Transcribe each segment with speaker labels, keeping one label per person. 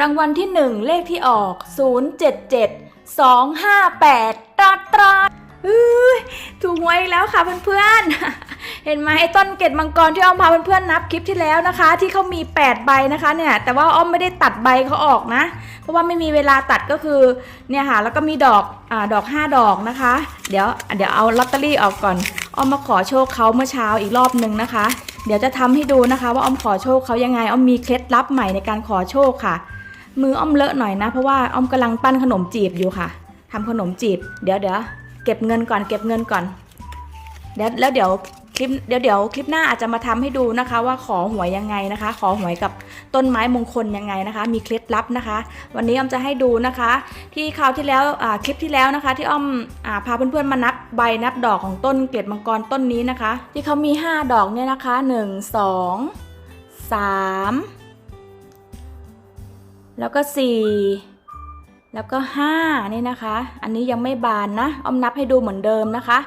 Speaker 1: รางวัลที่หนึ่งเลขที่ออก 077 258ตราตราถูกหวยแล้วค่ะเพื่อนๆ เห็นไหมไอ้ต้นเกตมังกรที่อ้อมพาเพื่อนๆนับคลิปที่แล้วนะคะ ที่เขามี 8 ใบนะคะเนี่ยแต่ว่าอ้อมไม่ได้ตัดใบเขาออกนะ เพราะว่าไม่มีเวลาตัดก็คือเนี่ยค่ะแล้วก็มีดอกอ่าดอก 5 ดอกนะคะ เดี๋ยวเดี๋ยวเอาลอตเตอรี่ออกก่อนอ้อมมาขอโชคเขาเมื่อเช้าอีกรอบหนึ่งนะคะ เดี๋ยวจะทำให้ดูนะคะ ว่าอ้อมขอโชคเขายังไงอ้อมมีเคล็ดลับใหม่ในการขอโชคค่ะ มืออ้อมเลอะหน่อยนะ เพราะว่าอ้อมกำลังปั้นขนมจีบอยู่ค่ะทำขนมจีบ เดี๋ยวเดี๋ยวเก็บเงินก่อน เก็บเงินก่อน เดี๋ยวแล้วเดี๋ยวคลิปเดี๋ยวเดี๋ยวคลิปหน้าอาจจะมาทำให้ดูนะคะ ว่าขอหวยยังไงนะคะ ขอหวยกับต้นไม้มงคลยังไงนะคะ มีเคล็ดลับนะคะ วันนี้อ้อมจะให้ดูนะคะ ที่คราวที่แล้วคลิปที่แล้วนะคะ ที่อ้อมอพาเพื่อนๆมานับใบนับดอกของต้นเกล็ดมังกรต้นนี้นะคะ ที่เขามี 5 ดอกเนี่ยนะคะ 1 2 3 แล้วก็ 4 แล้วก็ 5 นี่นะคะ อันนี้ยังไม่บานนะอ้อมนับให้ดูเหมือนเดิมนะคะ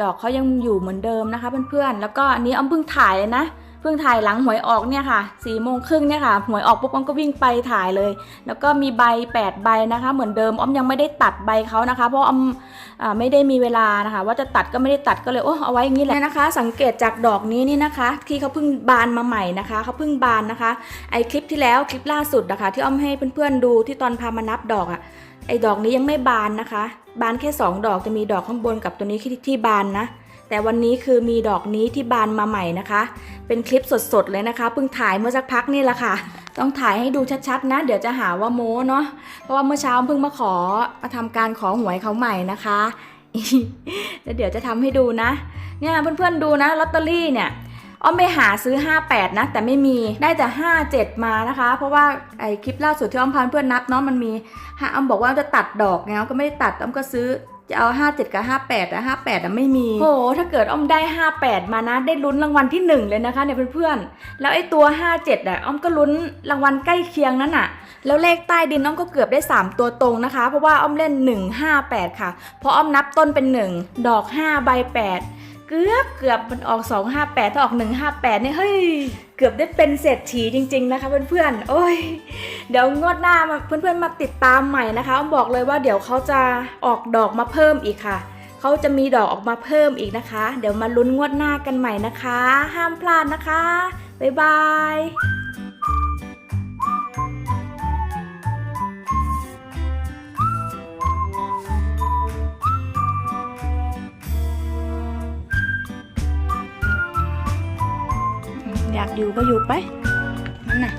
Speaker 1: ดอกเขายังอยู่เหมือนเดิมนะคะเพื่อนๆแล้วก็อันนี้อ้อมเพิ่งถ่ายเลยนะ เพิ่งถ่ายหลังหวยออกเนี่ยค่ะสี่โมงครึ่งเนี่ยค่ะหวยออกปุ๊บอ้อมก็วิ่งไปถ่ายเลย แล้วก็มีใบ8ใบนะคะ เหมือนเดิมอ้อมยังไม่ได้ตัดใบเขานะคะ เพราะอ้อมไม่ได้มีเวลานะคะ ว่าจะตัดก็ไม่ได้ตัดก็เลยโอ้เอาไว้อย่างนี้แหละนะคะ สังเกตจากดอกนี้นี่นะคะ ที่เขาเพิ่งบานมาใหม่นะคะเขาเพิ่งบานนะคะ ไอคลิปที่แล้วคลิปล่าสุดนะคะ ที่อ้อมให้เพื่อนๆดูที่ตอนพามานับดอกอะไอดอกนี้ยังไม่บานนะคะ บานแค่ 2 ดอกจะมีดอกข้างบนกับตัวนี้ที่ที่บานนะ แต่วันนี้คือมีดอกนี้ที่บานมาใหม่นะคะ เป็นคลิปสดๆเลยนะคะเพิ่งถ่ายเมื่อสักพักนี่แหละค่ะ ต้องถ่ายให้ดูชัดๆนะ เดี๋ยวจะหาว่าโม้เนาะเพราะว่าเมื่อเช้าเพิ่งมาขอมาทำการขอหวยเขาใหม่นะคะแล้วเดี๋ยวจะทำให้ดูนะ เนี่ยเพื่อนๆดูนะลอตเตอรี่เนี่ยอ้อมไปหาซื้อ 58 นะ แต่ไม่มีได้แต่ 57 มานะคะ เพราะว่าไอคลิปล่าสุดที่อ้อมพาเพื่อนนับเนาะมันมีอ้อมบอกว่าจะตัดดอกไงอ้อมก็ไม่ได้ตัดอ้อมก็ซื้อ จะเอา 57 กับ 58อะ58อะไม่มีโอ้โหถ้าเกิดอ้อมได้ 58 มานะ ได้ลุ้นรางวัลที่ 1 เลยนะคะเนี่ยเพื่อนๆ แล้วไอ้ตัว 57อะอ้อมก็ลุ้นรางวัลใกล้เคียงนั่นอะแล้วเลขใต้ดินอ้อมก็เกือบได้ 3 ตัวตรงนะคะ เพราะว่าอ้อมเล่น 158 ค่ะ เพราะอ้อมนับต้นเป็น 1 ดอก 5 ใบ 8 เกือบเกือบมันออก 258 ถ้าออก 158เนี่ยเฮ้ยเกือบได้เป็นเศรษฐีจริง ๆ นะคะเพื่อนๆโอ้ยเดี๋ยวงวดหน้ามาเพื่อนๆมาติดตามใหม่นะคะอ้อมบอกเลยว่าเดี๋ยวเขาจะออกดอกมาเพิ่มอีกค่ะเขาจะมีดอกออกมาเพิ่มอีกนะคะ เดี๋ยวมาลุ้นงวดหน้ากันใหม่นะคะ ห้ามพลาดนะคะบ๊ายบาย อยากอยู่ก็อยู่ไปนั่นน่ะ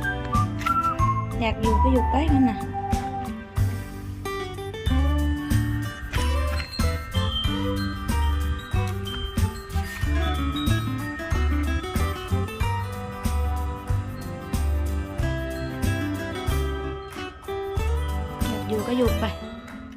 Speaker 1: อยากอยู่ก็อยู่ไปนั่นน่ะอยากอยู่ก็อยู่ไป